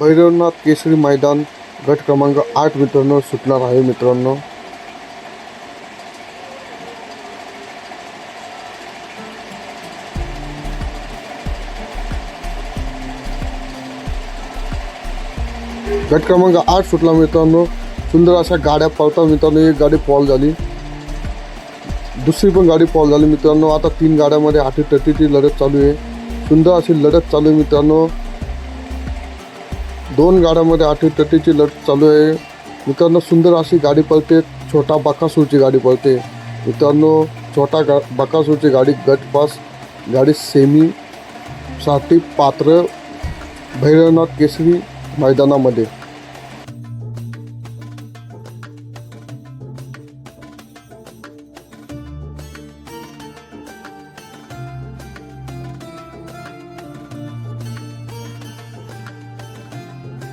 भैरवनाथ केसरी मैदान गट क्रमांक आठ मित्रांनो सुटणार आहे मित्रांनो. गट क्रमांक आठ सुटला मित्रांनो. सुंदर अशा गाड्या पळतात मित्रांनो एक गाडी पॉल झाली. दुसरी पण गाडी पॉल झाली मित्रांनो. आता तीन गाड्यामध्ये आठी तटीची लढत चालू आहे. सुंदर अशी लढत चालू आहे मित्रांनो. दोन गाड्यामध्ये आठवी तटीची लढत चालू आहे. मित्रांनो सुंदर अशी गाडी पळते. छोटा बकासूरची गाडी पळते. मित्रांनो छोटा गा बकासूरची गाडी गटपास गाडी सेमी साठी पात्र. भैरवनाथ केसरी मैदानामध्ये.